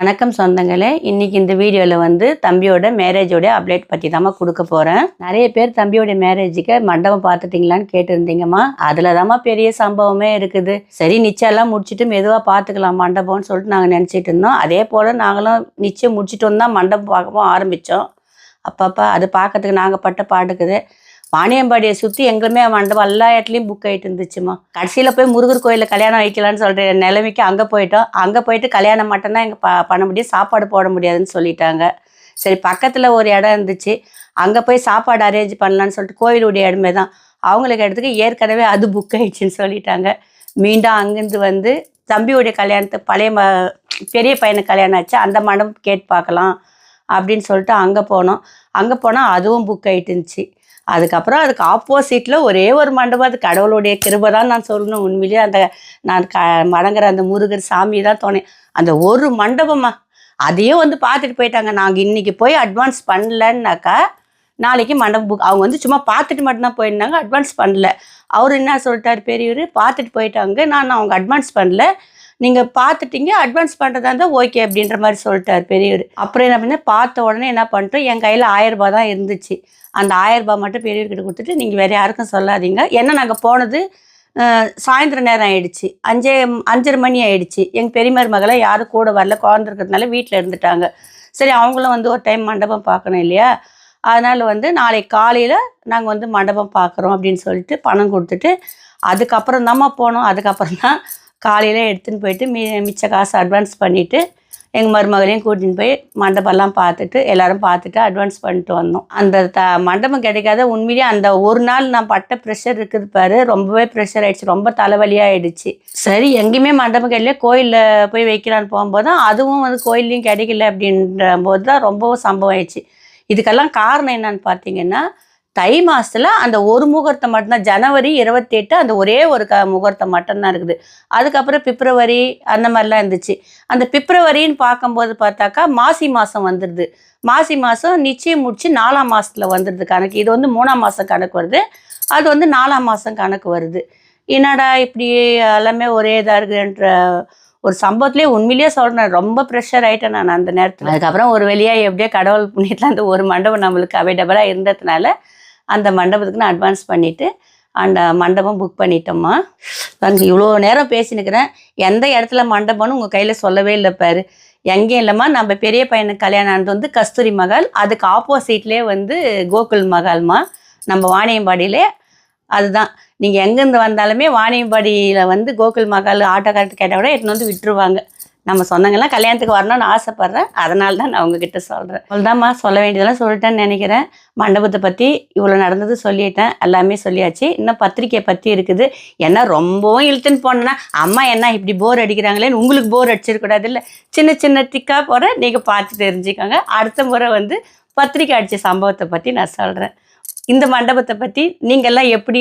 வணக்கம் சொந்தங்களே. இன்னைக்கு இந்த வீடியோவில் வந்து தம்பியோட மேரேஜோட அப்டேட் பற்றி தாம்மா கொடுக்க போகிறேன் நிறைய பேர் தம்பியோட மேரேஜுக்கு மண்டபம் பார்த்துட்டிங்களான்னு கேட்டிருந்தீங்கம்மா. அதில் தாம்மா பெரிய சம்பவமே இருக்குது. சரி நிச்சயம்லாம் முடிச்சுட்டு மெதுவாக பார்த்துக்கலாம் மண்டபம்னு சொல்லிட்டு நாங்கள் நினச்சிட்டு இருந்தோம். அதே போல் நாங்களும் நிச்சயம் முடிச்சுட்டு வந்தால் மண்டபம் பார்க்கவும் ஆரம்பித்தோம் அப்பப்போ அது பார்க்கறதுக்கு நாங்கள் பட்ட பாட்டுக்குது வாணியம்பாடியை சுற்றி எங்களுமே மண்டபம் எல்லா இடத்துலையும் புக் ஆகிட்டு இருந்துச்சுமா கடைசியில் போய் முருகர் கோயிலில் கல்யாணம் வைக்கலான்னு சொல்கிற நிலைமைக்கு அங்கே போயிட்டோம். அங்கே போயிட்டு கல்யாணம் மட்டும்தான் எங்கள் ப பண்ண முடியும். சாப்பாடு போட முடியாதுன்னு சொல்லிட்டாங்க. சரி பக்கத்தில் ஒரு இடம் இருந்துச்சு. அங்கே போய் சாப்பாடு அரேஞ்ச் பண்ணலான்னு சொல்லிட்டு கோயிலுடைய இடமே தான் அவங்களுக்கு இடத்துக்கு ஏற்கனவே அது புக் ஆயிடுச்சுன்னு சொல்லிட்டாங்க. மீண்டும் அங்கேருந்து வந்து தம்பியுடைய கல்யாணத்தை பழைய ம பெரிய பையனுக்கு கல்யாணம் ஆச்சு. அந்த மண்டபம் கேட்டு பார்க்கலாம் அப்படின்னு சொல்லிட்டு அங்கே போனோம். அங்கே போனால் அதுவும் புக் ஆகிட்டு இருந்துச்சு. அதுக்கப்புறம் அதுக்கு ஆப்போசிட்டில் ஒரே ஒரு மண்டபம். அது கடவுளுடைய கிருபை தான் நான் சொல்லணும் உண்மையிலேயே அந்த நான் க வணங்குற அந்த முருகர் சாமி தான் தோணேன் அந்த ஒரு மண்டபமா? அதையும் வந்து பார்த்துட்டு போயிட்டாங்க. நாங்கள் இன்றைக்கி போய் அட்வான்ஸ் பண்ணலன்னாக்கா நாளைக்கு மண்டபம் புக் அவங்க வந்து சும்மா பார்த்துட்டு மட்டும்தான் போயிருந்தாங்க. அட்வான்ஸ் பண்ணல. அவர் என்ன சொல்லிட்டார் பெரியவர்? பார்த்துட்டு போயிட்டாங்க. நான் அவங்க அட்வான்ஸ் பண்ணல. நீங்கள் பார்த்துட்டீங்க அட்வான்ஸ் பண்ணுறதா இருந்தால் ஓகே அப்படின்ற மாதிரி சொல்லிட்டார் பெரியவர். அப்புறம் என்ன பண்ண பார்த்த உடனே என்ன பண்ணிட்டோம் என் கையில் ஆயிரம் தான் இருந்துச்சு. அந்த ஆயிரம் மட்டும் பெரியவர்கிட்ட கொடுத்துட்டு நீங்கள் வேறு யாருக்கும் சொல்லாதீங்க. ஏன்னா நாங்கள் போனது? சாயந்தரம் நேரம் ஆயிடுச்சு. அஞ்சே அஞ்சரை மணி ஆயிடுச்சு. எங்கள் பெரியமர் மகளை யாரும் கூட வரல குழந்த இருக்கிறதுனால வீட்டில் இருந்துட்டாங்க. சரி அவங்களும் வந்து ஒரு டைம் மண்டபம் பார்க்கணும் இல்லையா? அதனால் வந்து நாளைக்கு காலையில் நாங்கள் வந்து மண்டபம் பார்க்குறோம் அப்படின்னு சொல்லிட்டு பணம் கொடுத்துட்டு அதுக்கப்புறம் தாம்மா போனோம். அதுக்கப்புறம் தான் காலையில் எடுத்துன்னு போயிட்டு மீ மிச்ச காசு அட்வான்ஸ் பண்ணிவிட்டு எங்கள் மருமகளையும் கூட்டின்னு போய் மண்டபம்லாம் பார்த்துட்டு எல்லாரும் பார்த்துட்டு அட்வான்ஸ் பண்ணிட்டு வந்தோம். அந்த த மண்டபம் கிடைக்காத உண்மையிலேயே அந்த ஒரு நாள் நான் பட்ட ப்ரெஷர் இருக்குது பாரு. ரொம்பவே ப்ரெஷர் ஆகிடுச்சு ரொம்ப தலைவலியாக ஆயிடுச்சு சரி எங்கேயுமே மண்டபம் கிடைக்கல. கோயிலில் போய் வைக்கலான்னு போகும்போது தான் அதுவும் வந்து கோயில்லையும் கிடைக்கல அப்படின்ற போது தான் ரொம்பவும் சம்பவம் ஆயிடுச்சு. இதுக்கெல்லாம் காரணம் என்னன்னு பார்த்தீங்கன்னா தை மாசத்துல அந்த ஒரு முகூர்த்தம் மட்டும்தான். ஜனவரி இருபத்தி எட்டு அந்த ஒரே ஒரு க முகூர்த்தம் மட்டும்தான் இருக்குது. அதுக்கப்புறம் பிப்ரவரி அந்த மாதிரிலாம் இருந்துச்சு. அந்த பிப்ரவரின்னு பார்க்கும்போது பார்த்தாக்கா மாசி மாதம் வந்துடுது மாசி மாதம் நிச்சயம் முடிச்சு நாலாம் மாசத்துல வந்துடுது கணக்கு. இது வந்து மூணாம் மாதம் கணக்கு வருது. அது வந்து நாலாம் மாதம் கணக்கு வருது. என்னடா இப்படி எல்லாமே ஒரே இதாக இருக்குன்ற ஒரு சம்பவத்திலே உண்மையிலேயே சொல்கிறேன் ரொம்ப ப்ரெஷர் ஆகிட்டேன் நான் அந்த நேரத்தில். அதுக்கப்புறம் ஒரு வழியாக எப்படியோ கடவுள் புண்ணியத்தில் அந்த ஒரு மண்டபம் நம்மளுக்கு அவைலபிளாக இருந்ததுனால அந்த மண்டபத்துக்கு நான் அட்வான்ஸ் பண்ணிவிட்டு அந்த மண்டபம் புக் பண்ணிட்டோம்மா. பாருங்க இவ்வளோ நேரம் பேசினுக்கிறேன். எந்த இடத்துல மண்டபம்னு உங்கள் கையில் சொல்லவே இல்லை பாரு. எங்கேயும் இல்லைம்மா நம்ம பெரிய பையனுக்கு கல்யாணம் ஆனது வந்து கஸ்தூரி மகால் அதுக்கு ஆப்போசிட்லேயே வந்து கோகுல் மகால்மா நம்ம வாணியம்பாடியிலே அதுதான். நீங்கள் எங்கேருந்து வந்தாலுமே வாணியம்பாடியில் வந்து கோகுல் மகால் ஆட்டோக்காரத்து கேட்டால் கூட எடுத்துன்னு வந்து விட்டுருவாங்க. நம்ம சொந்தங்கள்லாம் கல்யாணத்துக்கு வரணும்னு ஆசைப்பட்றேன். அதனால தான் நான் உங்ககிட்ட சொல்கிறேன் அவ்வளோதாம்மா சொல்ல வேண்டியதெல்லாம் சொல்லிட்டேன்னு நினைக்கிறேன். மண்டபத்தை பற்றி இவ்வளோ நடந்தது சொல்லிட்டேன். எல்லாமே சொல்லியாச்சு. இன்னும் பத்திரிக்கையை பற்றி இருக்குது. ஏன்னா ரொம்பவும் இழுத்துன்னு போனேன்னா அம்மா என்ன இப்படி போர் அடிக்கிறாங்களேன்னு உங்களுக்கு போர் அடிச்சிடக்கூடாது இல்லை சின்ன சின்ன திக்காக போகிற நீங்கள் பார்த்து தெரிஞ்சுக்கோங்க. அடுத்த முறை வந்து பத்திரிக்கை அடித்த சம்பவத்தை பற்றி நான் சொல்கிறேன் இந்த மண்டபத்தை பற்றி நீங்கள்லாம் எப்படி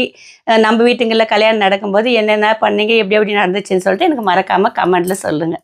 நம்ம வீட்டுங்களில் கல்யாணம் நடக்கும்போது என்னென்ன பண்ணீங்க எப்படி எப்படி நடந்துச்சுன்னு சொல்லிட்டு எனக்கு மறக்காமல் கமெண்ட்டில் சொல்லுங்கள்